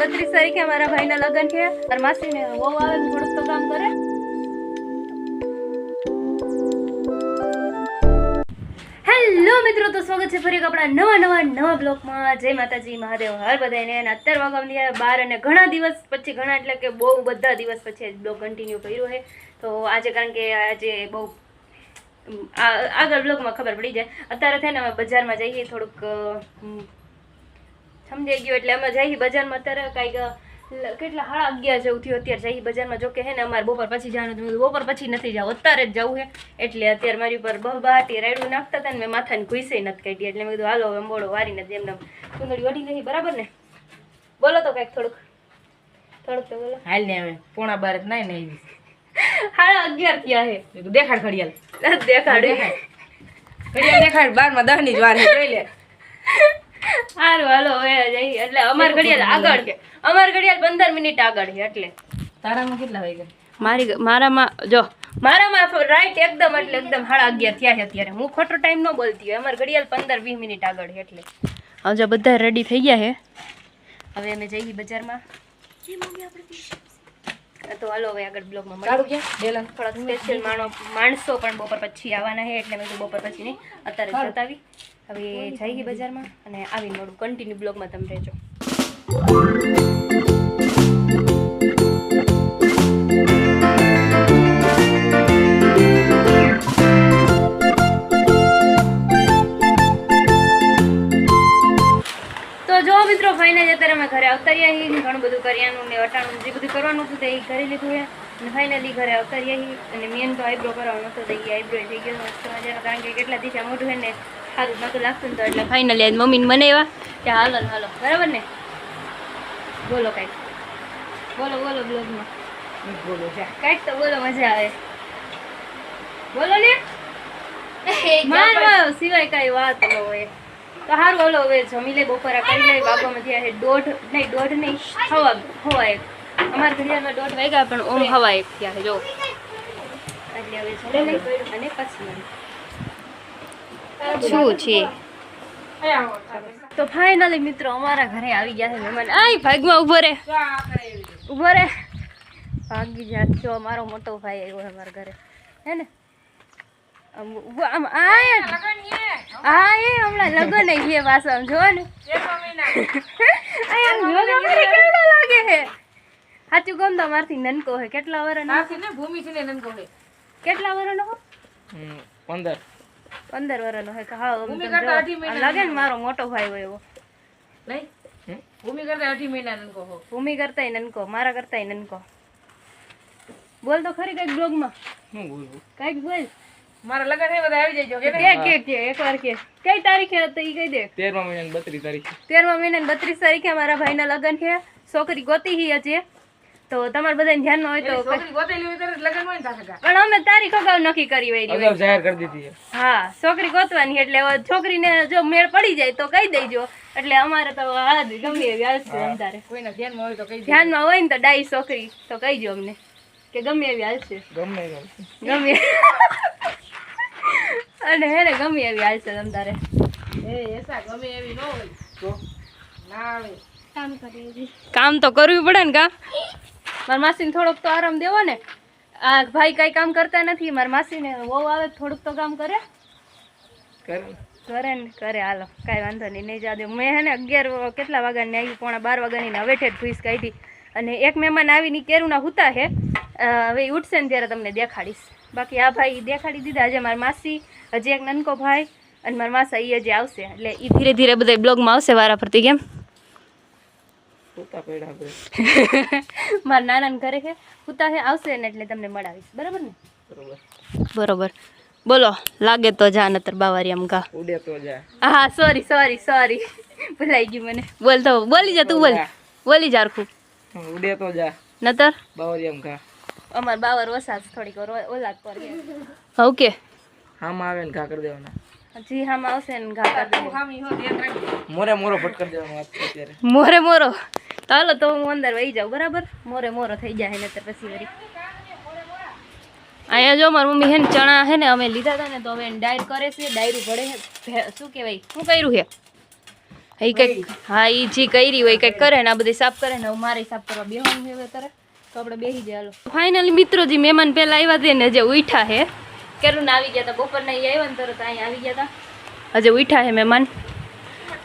બત્રીસ તારીખ. મારા ભાઈના લગ્ન છે મારા કામ કરે. હેલો મિત્રો, તો સ્વાગત છે ફરી આપણા નવા નવા નવા બ્લોગમાં. જય માતાજી, મહાદેવ, હર બધાને અને અત્યારે વાગવાની બાર અને ઘણા દિવસ પછી, ઘણા એટલે કે બહુ બધા દિવસ પછી બ્લોગ કન્ટિન્યુ કર્યો છે. તો આજે કારણ કે આજે બહુ આગળ બ્લોગમાં ખબર પડી જાય. અત્યારે થઈને અમે બજારમાં જઈએ, થોડુંક સમજાઈ ગયું એટલે અમે જઈએ બજારમાં અત્યારે કાંઈક કેટલા સાડા અગિયાર જેવું થયું અત્યારે જઈએ બજારમાં. જોકે હે ને અમારે બપોર પછી જવાનું હતું. બપોર પછી નથી જવું અત્યારે જ જવું હે. એટલે અત્યારે મારી ઉપર બહાટી રાયડું નાખતા હતા ને મેં માથાની ઘૂસે નથી કાઢી. એટલે મેં કીધું હાલો હવે મોડો વારીને જેમ તેમ ચુંદડી વઢી નહીં બરાબર ને? બોલો તો કાંઈક થોડુંક. થોડુંક તો બોલો. હાલ ને હવે પોણા બાર જ નાઈ નહીં સાડા અગિયાર થયા હે. દેખાડ ઘડિયાળ. દેખાડ. ઘડિયાળ દેખાડ બારમાં દહ જ વાર જોઈ લે. સારું હાલો હવે જઈએ. એટલે અમાર ઘડિયાળ આગળ છે અમાર ઘડિયાળ પંદર મિનિટ આગળ છે એટલે. તારામાં કેટલા વાગ્યા? મારી મારામાં જો. મારામાં રાઈટ એકદમ એટલે એકદમ સાડા અગિયાર થયા છે અત્યારે. હું ખોટો ટાઈમ ન બોલતી હોય. અમારે ઘડિયાળ પંદર વીસ મિનિટ આગળ છે એટલે. હવે જો બધા રેડી થઈ ગયા છે. હવે અમે જઈએ બજારમાં. તો હાલો હવે આગળ બ્લોગમાં મળીએ. ક્યાં? થોડાક સ્પેશિયલ માણો માણસો પણ બપોર પછી આવવાના છે એટલે મેં કીધું બપોર પછી નહીં. અત્યારે બતાવી હવે જઈએ બજારમાં અને આવીને મળું કન્ટિન્યુ બ્લોગમાં તમે રહેજો. તો જો મિત્રો ફાઇનલ અત્યારે અમે ઘરે આવતા રહ્યા ઘણું બધું કર્યાનું ને અટાણું જે બધું કરવાનું હતું તે એ કરી લીધું છે. અને ફાઇનલી ઘરે કરીએ અને મેન તો આઈબ્રો કરવાનો હતો તો એ આઈબ્રો થઈ ગયો મસ્ત કારણ કે કેટલા દિવસે મોટું છે ને સારું નતું લાગતું ને તો એટલે ફાઇનલી આજ મમ્મીને બનાવ્યા. કે હાલો ને હાલો. બરાબર ને? બોલો કાંઈક. બોલો બોલો બ્લોગમાં બોલો કાંઈક તો બોલો મજા આવે. બોલો ને? મારવા સિવાય કાંઈ વાત ન હોય. તો સારું બોલો હવે જમી લે બપોરા. કરી લે વાગવામાં થયા દોઢ નહીં દોઢ નહીં હવા હવા એક અમારા ઘડિયાળમાં દોઢ વાગ્યા પણ ઓમ હવા એક થયા જો. એટલે હવે જમી અને પછી શું છે? તો ફાઇનલી મિત્રો અમારા ઘરે આવી ગયા છે મહેમાન. આય ભાગમાં ઊભો રે. ઊભો રે. ભાગી જા જો અમારો મોટો ભાઈ આવ્યો છે અમારા ઘરે. હે ને? આમ આય હા એ હમણાં લગન એ છે પાછા આમ જો ને આય આમ જો કેવડો લાગે છે? સાચું ગમ તો નનકો હે કેટલા વર નાથી ને ભૂમિ થી ને નનકો હે કેટલા વર નો હમ, પંદર. પંદર વર્ષનો છે કે હા ભૂમિ કરતા જો, અઢી આમ લાગે ને મારો મોટો ભાઈ હોય એવો. નહીં? ભૂમિ કરતા અઢી મહિના નનકો હો. ભૂમિ કરતા નનકો મારા કરતા નનકો. બોલ તો ખરી કંઈક બ્લોગમાં હું બોલવું કંઈક બોલ. મારા લગન હે બધા આવી જજો કે કે કે કે એકવાર કે. કઈ તારીખે હતી ઈ કહી દે. તેરમા મહિના બત્રીસ તારીખ. તેરમા મહિના બત્રીસ તારીખે મારા ભાઈના લગન છે. છોકરી ગોતી હી હજી. તો તમારે બધાને ધ્યાનમાં હોય તો હોય ત્યારે લગન હોય ને થશે કા પણ અમે તારીખ અગાઉ નક્કી કરી જાહેર કરી દીધી હા છોકરી ગોતવાની એટલે છોકરીને જો મેળ પડી જાય તો કહી દેજો. એટલે અમારે તો ગમે એવી હાલશે કોઈના ધ્યાનમાં હોય તો કઈ ધ્યાનમાં હોય ને તો ડાઈ છોકરી તો કહીજો અમને કે ગમે એવી હાલશે ગમે ગમે. અને હે ને ગમે એવી હાલશે તમ તારે એ એસા ગમે એવી ન હોય. તો? ના આવે. કામ તો કરવું પડે ને કા? મારા માસીને થોડોક તો આરામ દેવો ને. આ ભાઈ કઈ કામ કરતા નથી મારા માસીને વહુ આવે થોડુંક તો કામ કરે. કરે. ને. કરે ને હાલો કાંઈ વાંધો નહીં નહીં જાદે. મેં હે ને અગિયાર કેટલા વાગ્યાની આવી પોણા બાર વાગ્યાની ને હવે ઠેઠ ભૂસ કાઢી. અને એક મહેમાન આવીને કેરુના હુતા છે હવે ઉઠશે ને ત્યારે તમને દેખાડીશ. બાકી આ ભાઈ દેખાડી દીધા આજે મારા માસી હજી એક નનકો ભાઈ અને મારા માસા એ હજી આવશે. એટલે એ ધીરે ધીરે બધા બ્લોગમાં આવશે વારા ફરતી કેમ? મારા નાનાને ઘરે છે હુતા છે આવશે ને એટલે તમને મળાવીશ. બરાબર ને? બરોબર. બરોબર. બોલો લાગે તો જા નતર બાવારી આમ કા ઉડે તો જા. હા સોરી સોરી સોરી ભૂલાઈ ગયું મને. બોલ તો બોલી જા તું બોલ. બોલી જા હરખું હમ, ઉડે તો જા. નતર? બાવરિયામ ઘા અમાર બાવર વસાસ થોડીક વાર ઓ- ઓલાદ પર ઓકે. હામાં આવે ને ઘા કરી દેવાના. જી હામ આવશે ને ઘા કરી દેજો. હામી હો ધ્યાન રાખજો મોરે મોરો ફટકર દેવાનો વાત અત્યારે. મોરે મોરો. તો હાલો તો હું અંદર વહી જાઉં બરાબર? મોરે મોરો થઈ જાય નતર પછી વરી અહીંયા જો મારી મમ્મી હે ને ચણા હે ને અમે લીધા હતા ને તો હવે ડાયર કરે છે. ડાયરું ભળે છે. શું કહેવાય? શું કર્યું છે? એ કંઈક હા એ જે કરી હોય કંઈક કરે ને આ બધી સાફ કરે ને હું મારે સાફ કરવા બેહવાનું છે અત્યારે. તો આપણે બેસી જાય હાલો. ફાઇનલી મિત્રો જે મહેમાન પહેલાં આવ્યા હતા ને જે ઉઠા છે કેરું આવી ગયા હતા બપોરના અહીં આવ્યા ને તરત અહીંયા આવી ગયા હતા હજે ઉઠા છે મહેમાન.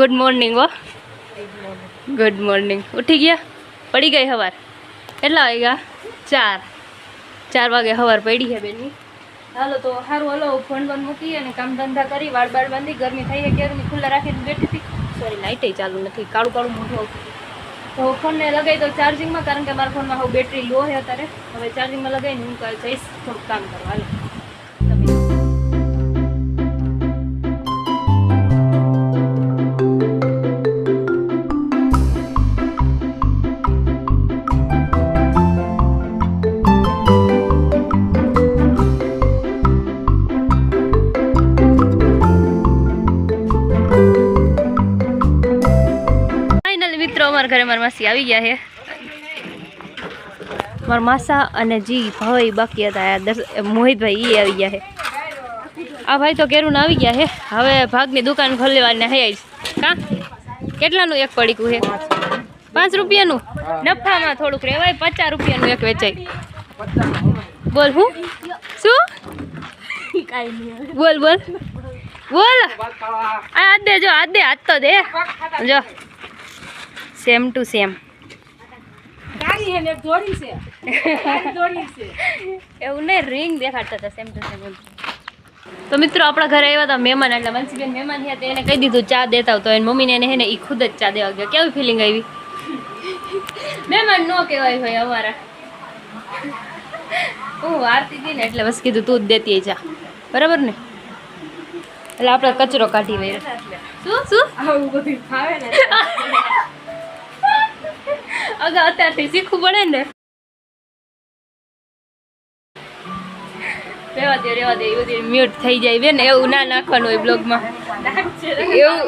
ગુડ મોર્નિંગ હો. ગુડ મોર્નિંગ ઉઠી ગયા? પડી ગઈ સવાર કેટલા વાગ્યા? ચાર. ચાર વાગે સવાર પડી છે બેનની. હાલો તો સારું હાલો ફોન બંધ મૂકી અને કામ ધંધા કરી વાળ બાળ બાંધી ગરમી થઈ ગઈ કેરની ખુલ્લા રાખીને બેઠી હતી. સોરી લાઇટે ચાલુ નથી. કાળું કાળું મોઢું આવતું તો ફોનને લગાવી દો ચાર્જિંગમાં કારણ કે મારા ફોનમાં હવે બેટરી લો છે અત્યારે. હવે ચાર્જિંગમાં લગાવીને હું જઈશ થોડુંક કામ કરવા. ઘરે મારા માસી આવી ગયા છે. મારા માસા અને જી ભાઈ બાકી હતા મોહિતભાઈ એ આવી ગયા છે. આ ભાઈ તો કેરું આવી ગયા છે. હવે ભાગની દુકાન ખોલવાની હૈ કા? કેટલાનું એક પડીકું છે? પાંચ રૂપિયાનું? નફામાં થોડુંક રહેવાય, પચાસ રૂપિયાનું એક વેચાય. બોલ, હું? શું? બોલ બોલ. બોલ. આ દે, જો આ દે હાથ તો દે. જો. સેમ ટુ સેમ એવું નહીં રિંગ દેખાડતા હતા સેમ ટુ સેમ તો મિત્રો આપણા ઘરે આવ્યા હતા મહેમાન એટલે વંશીબેન મહેમાન હતા એને કહી દીધું ચા દેતા તો એની મમ્મીને એને એને એ ખુદ જ ચા દેવા ગયા. કેવી ફિલિંગ આવી? મહેમાન નો કહેવાય હોય અમારા. હું વારતી હતી ને એટલે બસ કીધું તું જ દેતી ચા બરાબર ને? એટલે આપણે કચરો કાઢી વહી શું? શું? આવું બધું ફાવે ને અગર અત્યારથી શીખવું પડે ને. રેવા દે રેવા દે એવું મ્યુટ થઈ જાય બેન એવું ના નાખવાનું હોય બ્લોગમાં એવું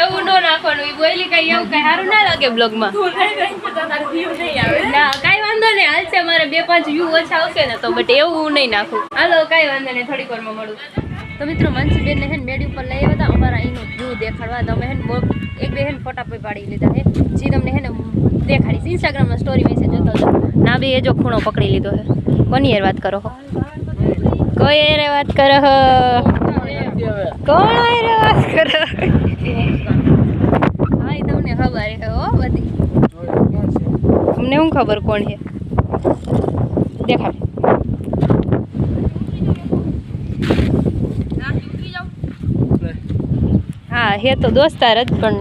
એવું ન નાખવાનું હોય. બોલી કઈ એવું કઈ સારું ના લાગે બ્લોગમાં ના કઈ વાંધો નહીં. હાલશે મારે બે પાંચ વ્યૂ ઓછા આવશે ને તો બટ એવું હું નહીં નાખું. હાલો કઈ વાંધો નહીં થોડીક વારમાં મળું. તો મિત્રો મનસીબેનને હે ને મેડી ઉપર લઈ આવ્યા હતા. અમારા અહીંનો વ્યૂ દેખાડવા. તમે હે એક બે હે ફોટા પણ પાડી લીધા છે જે તમને હે ને દેખાડીશ. ઇન્સ્ટાગ્રામમાં સ્ટોરી વિશે જોતો હતો. ના બે એ જો ખૂણો પકડી લીધો છે કોની યાર વાત કરો હો? કોઈ એરે વાત કરો કોણ યાર વાત કરો હા? એ તમને ખબર છે હો બધી? અમને શું ખબર કોણ છે દેખાડ. હા, હે તો દોસ્તાર જ, પણ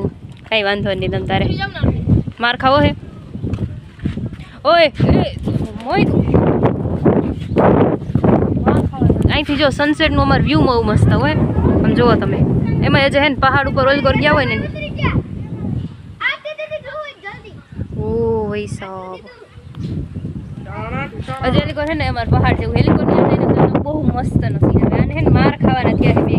કાંઈ વાંધો નહીં તમ તારે. માર ખાવો હે? ઓય અહીંથી જો સનસેટનું અમાર વ્યૂ બહુ મસ્ત હોય. આમ જુઓ તમે. એમાં એ જે હે ને પહાડ ઉપર ઓલ કરી ગયા હોય ને. ઓ ભાઈ સાહેબ હજી એલિકોર છે ને અમારે પહાડ જેવું હેલિકોર બહુ મસ્ત નથી. આવે અને હે ને માર ખાવાના ત્યારે બે.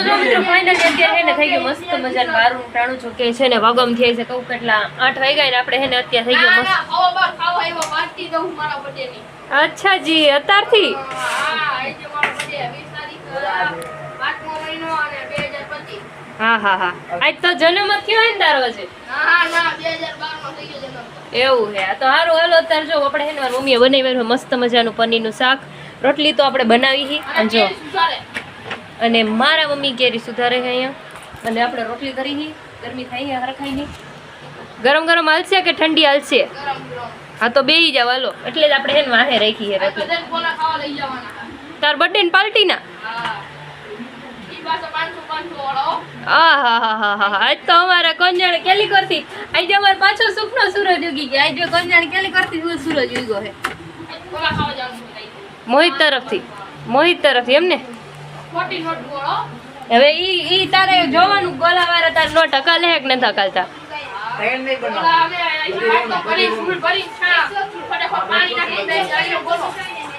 તો જો મિત્રો ફાઇનલી અત્યારે હે ને થઈ ગયું મસ્ત મજાનું બારું ટાણું છું કે છે ને વાગમ થઈ છે. કહું કેટલા આઠ વાગ્યા ને આપણે હે ને અત્યારે થઈ ગયો મસ્ત. અચ્છા જી અત્યારથી? હા હા હા આજ તો જન્મ થયો હે ને તારો હજી એવું હે. તો સારું હાલો અત્યારે જો આપણે હે ને મમ્મીએ બનાવ્યું મસ્ત મજાનું પનીરનું શાક. રોટલી તો આપણે બનાવી હી. અને જો. અને મારા મમ્મી કેરી સુધારે છે અહીંયા. અને આપણે રોટલી કરી ગરમી થઈ હરખાઈ ની ગરમ ગરમ હાલશે કે ઠંડી હાલશે હા તો બેહી જાવ હાલો. એટલે જ આપણે એને વાહે રાખી હે રોટલી. તાર બર્થડે ને પાર્ટી ના? આજ તો અમારે કોંજાણ કેલી કરતી આજે અમારે પાછો સુખનો સૂરજ ઉગી ગયો. આજે કોંજાણ કેલી કરતી સૂરજ ઉગ્યો હે મોહિત તરફથી. મોહિત તરફથી એમ ગોળો હવે ઈ ઈ તારે જોવાનું ગોલા વાળા તાર નો ટકા લે કે નહીં બનાવ.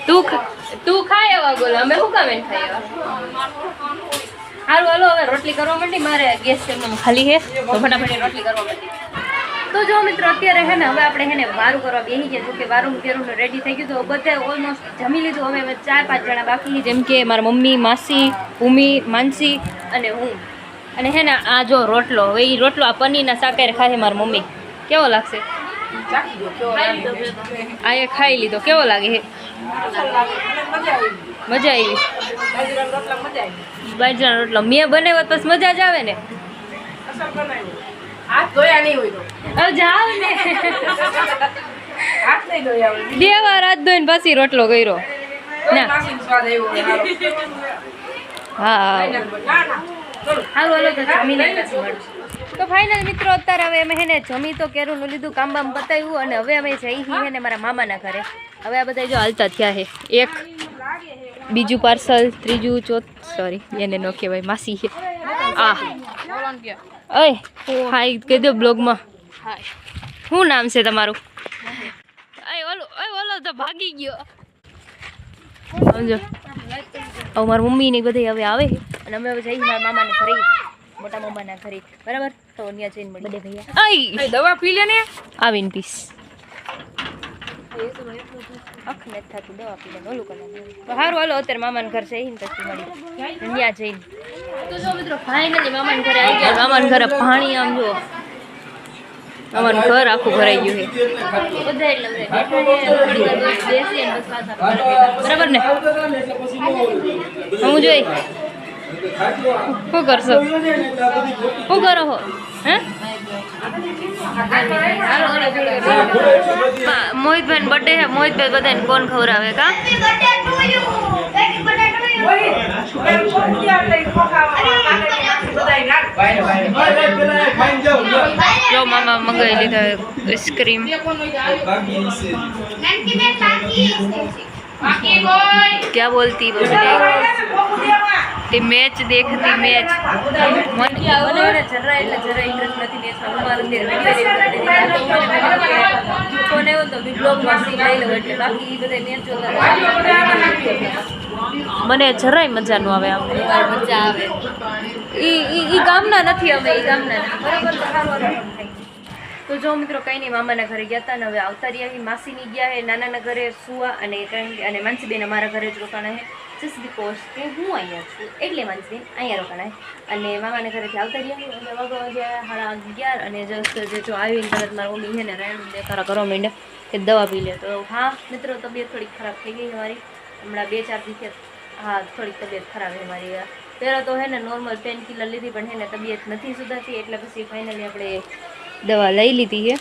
તું તું ખાય એવા ગોલા? અમે શું કામ ખાય એવા? સારું હાલો હવે રોટલી કરવા માંડી. મારે ગેસ ખાલી હે તો ફટાફટ રોટલી કરવા માંડી. તો જો મિત્રો, અત્યારે હે ને હવે આપણે હે ને વારું કરવા બેસી ગયા જો કે વારું કેરું રેડી થઈ ગયું તો બધે ઓલમોસ્ટ જમી લીધું. હવે અમે ચાર પાંચ જણા બાકી જેમ કે મારા મમ્મી, માસી, ભૂમિ, માનસી અને હું. અને હે ને આ જો રોટલો, હવે એ રોટલો આ પનીરના શાકારે ખાશે મારી મમ્મી. કેવો લાગશે? આ એ ખાઈ લીધો. કેવો લાગે હે મજા આવી. બાજરાના રોટલા. મેં બનાવ્યો તો મજા જ આવે ને. હાથ ધોયા નહીં હોય તો. જાવ ને. હાથ નહીં ધોયા હોય. બે વાર હાથ ધોઈને પછી રોટલો કર્યો. ના. માસીનો સ્વાદ આવ્યો હા. હાલો હાલો તો પછી તો ફાઇનલ મિત્રો અત્યારે હવે અમે હેને જમી તો કેરુંનું લીધું કામ બામ પતાવ્યું અને હવે અમે જઈ છીએ ને મારા મામાના ઘરે. હવે આ બધા જો હાલતા થયા છે એક બીજું પાર્સલ ત્રીજું ચોથ સોરી એને ન કહેવાય માસી છે આ ઓય હાય કહી દો બ્લોગમાં. શું નામ છે તમારું? એ ઓલો એ ઓલો તો ભાગી ગયો. સમજો. હવે મારી મમ્મી ને બધી હવે આવે અને અમે હવે જઈએ મારા મામાને ઘરે. મોટા મામાના ઘરે. બરાબર? તો ત્યાં જઈને મળીએ. ભૈયા દવા પી લે ને. આવીને પીસ અખ નથી થતું દવા પીને ઓલું કરે તો સારું હાલો અત્યારે મામાના ઘર જઈને પછી મળી. ત્યાં જઈને તો જો મિત્રો ફાઇનલી મામાના ઘરે આવી ગયા. મામાના ઘરે પાણી આમ જો. મામાનું ઘર આખું ભરાઈ ગયું છે. બરાબર ને? હું જોઈ. શું કરશો? શું કરો હો? હે? મોહિતભાઈ બર્થડે છે. મોહિતભાઈ બધાને કોણ ખવડાવે કા? જો મામા મંગાવી લીધા આઈસ્ક્રીમ क्या बोलती बोले તે મેચ દેખતી મેચ મને મને જરા એટલે જરા ઇન્ટરેસ્ટ નથી મેચમાં હું મારું ફોન આવ્યો તો બ્લોગમાં સી લઈ લઉં એટલે બાકી બધા મેચ જોતા મને જરાય મજા ન આવે આમ મજા આવે ઈ ઈ ઈ ગામના નથી અમે ઈ ગામના નથી બરાબર તો સારું હાલો આમ થાય. તો જો મિત્રો, કંઈ નહીં, મામાના ઘરે ગયા હતા ને હવે આવતા રહ્યા. માસીની ગયા હે, નાનાના ઘરે સુવા અને અને માનસીબેન અમારા ઘરે જ રોકાણા હે. જસ્ટ બીકોઝ કે હું અહીંયા છું, એટલે માનસીબેન અહીંયા રોકાણા અને મામાના ઘરેથી આવતા રહ્યા. અને વાગવા વાગ્યા સાડા અગિયાર અને જસ્ટ જે આવીને તરત મારા મમ્મી છે ને રાયણું દેખાડા કરવા માંડ્યા કે દવા પી લે. તો હા, મિત્રો, તબિયત થોડીક ખરાબ થઈ ગઈ અમારી હમણાં બે ચાર દિવસે હા, થોડીક તબિયત ખરાબ છે મારી. પહેલાં તો હે ને નોર્મલ પેન કિલર લીધી પણ હે ને તબિયત નથી સુધારતી. એટલે પછી ફાઇનલી આપણે દવા લઈ લીધી છે.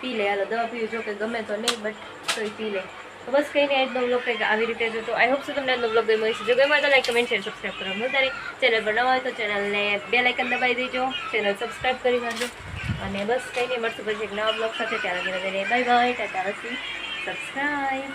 પી લે, હાલો, દવા પીવું જો કે ગમે તો નહીં બટ તોય પી લે. તો બસ કંઈ નહીં, આજનો બ્લોગ કંઈક આવી રીતે જો તો આઈ હોપ તમને આજનો બ્લોગ ગમ્યો હશે. જો ગમ્યો તો લાઈક કમેન્ટ શેર સબસ્ક્રાઈબ કરો નહીં. ચેનલ પર નવા હોય તો ચેનલને બે લાઇકન દબાવી દેજો. ચેનલ સબસ્ક્રાઈબ કરી નાખજો. અને બસ કંઈ નહીં, મળશું પછી એક નવા બ્લોગ સાથે. ત્યારે બાય બાય ટાટા સબસ્ક્રાઈબ